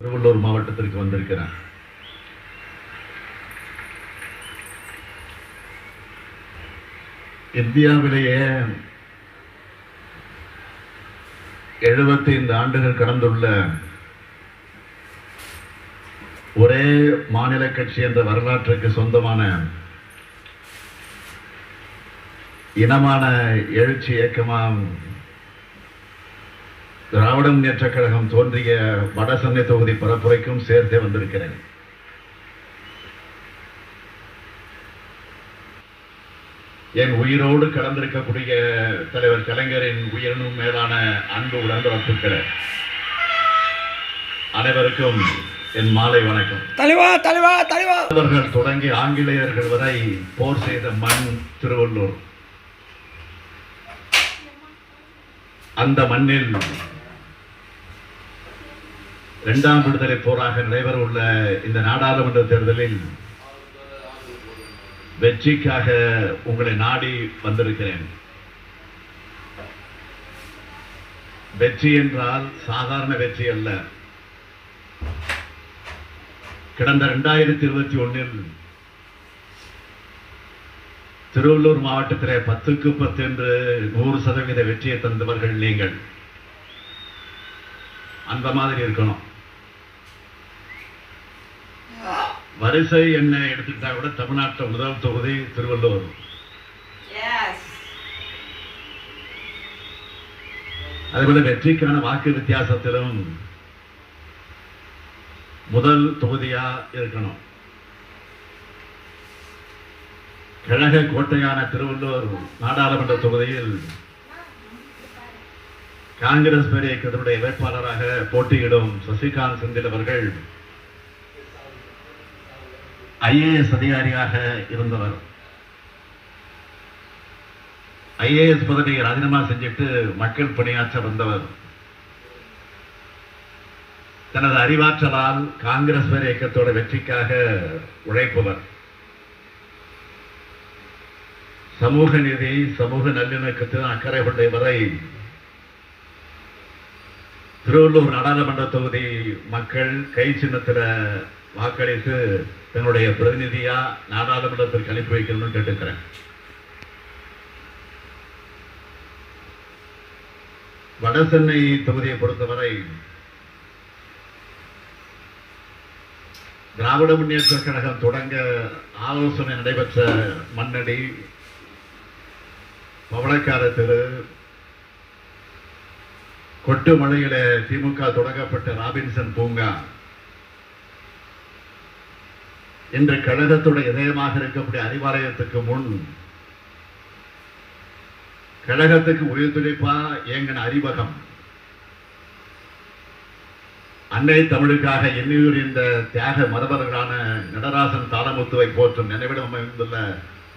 திருவள்ளூர் மாவட்டத்திற்கு வந்திருக்கிறேன். இந்தியாவிலேயே எழுபத்தைந்து ஆண்டுகள் கடந்துள்ள ஒரே மாநில கட்சி என்ற வரலாற்றுக்கு சொந்தமான இனமான எழுச்சி இயக்கமாக திராவிட முன்னேற்ற கழகம் தோன்றிய வடசென்னை தொகுதி பரப்புரைக்கும் சேர்த்தே வந்திருக்கிறேன். என் உயிரோடு கலந்திருக்கக்கூடிய தலைவர் கலைஞரின் உயிரினும் மேலான அன்பு உடன்பிறப்புகளை அனைவருக்கும் என் மாலை வணக்கம். தலைவா தலைவா தலைவா! அவர்கள் தொடங்கி ஆங்கிலேயர்கள் வரை போர் செய்த மண் திருவள்ளூர். அந்த மண்ணில் இரண்டாம் விடுதலை போராக நடைபெற உள்ள இந்த நாடாளுமன்ற தேர்தலில் வெற்றிக்காக உங்களை நாடி வந்திருக்கிறேன். வெற்றி என்றால் சாதாரண வெற்றி அல்ல. கடந்த இரண்டாயிரத்தி இருபத்தி ஒன்றில் திருவள்ளூர் மாவட்டத்திலே பத்துக்கு பத்து என்று நூறு சதவீத வெற்றியை தந்தவர்கள் நீங்கள். அந்த மாதிரி இருக்கணும். வரிசை என்ன எடுத்துக்கிட்டா கூட தமிழ்நாட்டில் முதல் தொகுதி திருவள்ளூர். அதுபோல வெற்றிக்கான வாக்கு வித்தியாசத்திலும் முதல் தொகுதியா இருக்கணும் கழக கோட்டையான திருவள்ளூர் நாடாளுமன்ற தொகுதியில் காங்கிரஸ் பேர் இயக்கத்தினுடைய வேட்பாளராக போட்டியிடும் சசிகாந்த் செந்தில் அவர்கள் ஐஏஎஸ் அதிகாரியாக இருந்தவர். ஐஏஎஸ் பதவியை ராஜினாமா செஞ்சுட்டு மக்கள் பணியாற்ற வந்தவர். தனது அறிவாற்றலால் காங்கிரஸ் வேறு இயக்கத்தோட வெற்றிக்காக உழைப்பவர். சமூக நீதி சமூக நல்லிணக்கத்தில் அக்கறை கொண்ட வரை திருவள்ளூர் நாடாளுமன்ற தொகுதி மக்கள் கை சின்னத்தில் வாக்களித்து தன்னுடைய பிரதிநிதியா நாடாளுமன்றத்திற்கு அனுப்பி வைக்கணும்னு கேட்டுக்கிறேன் வடசென்னை தொகுதியை பொறுத்தவரை திராவிட முன்னேற்ற கழகம் தொடங்க ஆலோசனை நடைபெற்ற மண்ணடி பவளக்கார தெரு கொட்டு மலையில திமுக தொடங்கப்பட்ட ராபின்சன் பூங்கா. இன்று கழகத்துடைய இதயமாக இருக்கக்கூடிய அறிவாலயத்துக்கு முன் கழகத்துக்கு உயிர்த்துழைப்பா இயங்கின அறிவகம். அன்னை தமிழுக்காக எண்ணியூர் இந்த தியாக மரபர்களான நடராசன் தாளமுத்துவை போற்றும் நினைவிடம் அமைந்துள்ள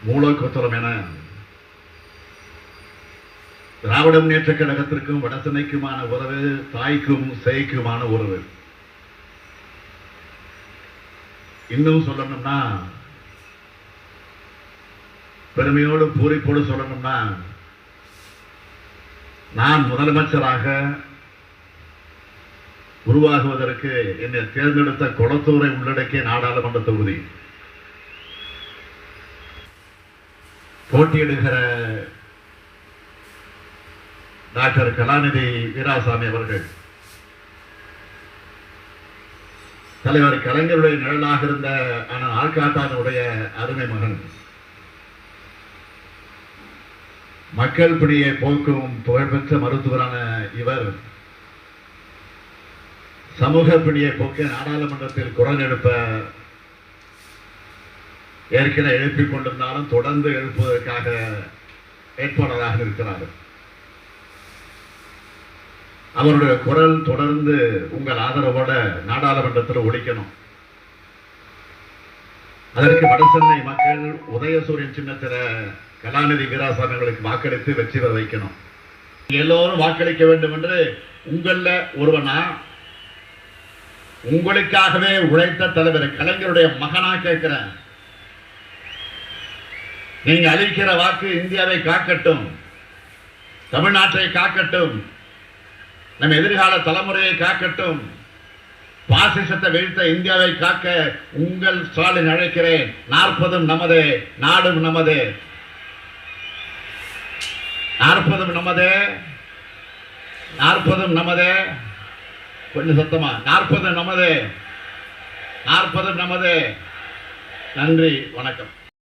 மூலக்கோத்தலம் என திராவிட முன்னேற்ற கழகத்திற்கும் வடசென்னைக்குமான உறவு தாய்க்கும் சேய்க்குமான உறவு. இன்னும் சொல்லணும்னா பெருமையோடு பூரிப்போடு சொல்லணும்னா நான் முதலமைச்சராக உருவாகுவதற்கு என்னை தேர்ந்தெடுத்த குளத்தூரை உள்ளடக்கிய நாடாளுமன்ற தொகுதி. போட்டியிடுகிற டாக்டர் கலாநிதி வீராசாமி அவர்கள் தலைவர் கலைஞருடைய நிழலாக இருந்த ஆனால் ஆற்காட்டானுடைய அருமை மகன். மக்கள் பிடியை போக்கும் புகழ்பெற்ற மருத்துவரான இவர் சமூக பிடியை போக்க நாடாளுமன்றத்தில் குரல் எழுப்ப ஏற்கனவே எழுப்பிக் கொண்டிருந்தாலும் தொடர்ந்து எழுப்புவதற்காக ஏற்பாளராக இருக்கிறார் அவருடைய குரல் தொடர்ந்து உங்கள் ஆதரவோட நாடாளுமன்றத்தில் ஒழிக்கணும் அதற்கு வடசென்னை மக்கள் உதயசூரியன் சின்னத்தில கலாநிதி வீராசாமி அவர்களுக்கு வாக்களித்து வெற்றி பெற வைக்கணும். எல்லோரும் வாக்களிக்க வேண்டும் என்று உங்களில் ஒருவனா உங்களுக்காகவே உழைத்த தலைவர் கலைஞருடைய மகனா கேட்கிறேன். நீங்க அளிக்கிற வாக்கு இந்தியாவை காக்கட்டும் தமிழ்நாட்டை காக்கட்டும் நம் எதிர்கால தலைமுறையை காக்கட்டும். பாசிசத்தை வீழ்த்த இந்தியாவை காக்க உங்கள் ஸ்டாலின் அழைக்கிறேன். நாற்பதும் நமது நாடும் நமது. நாற்பதும் நமது நாற்பதும் நமது. கொஞ்சம் சத்தமா நாற்பது நமது நாற்பது நமது. நன்றி வணக்கம்.